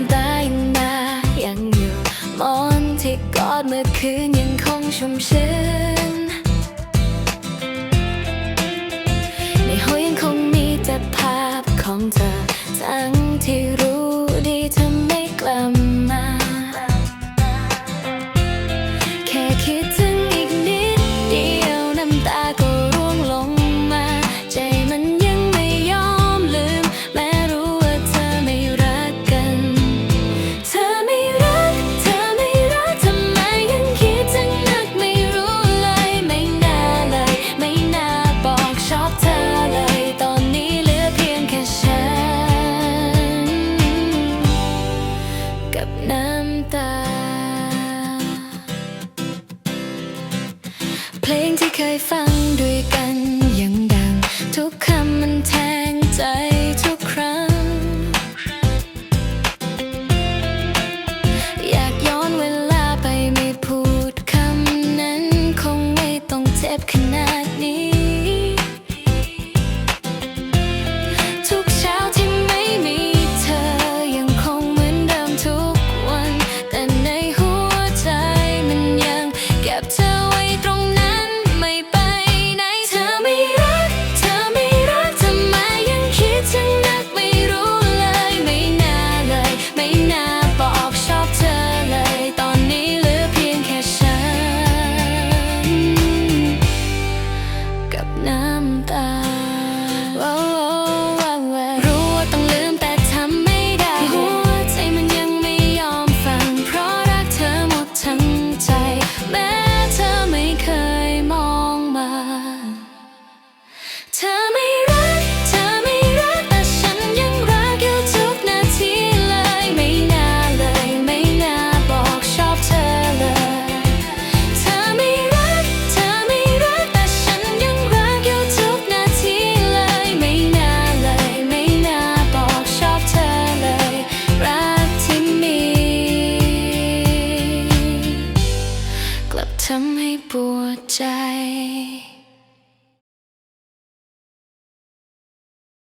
ำตายังมายังอยู่มอนที่กอดเมื่อคืนยังคงชุ่มชื้นในหัวยังคงมีแต่ภาพของเธอทั้งที่ ยฟังด้วยกันยังดัง ทุกคำมันแทงใจทุกครั้ง อยากย้อนเวลาไปไม่พูดคำนั้น คงไม่ต้องเจ็บขนาดนี้ ใจ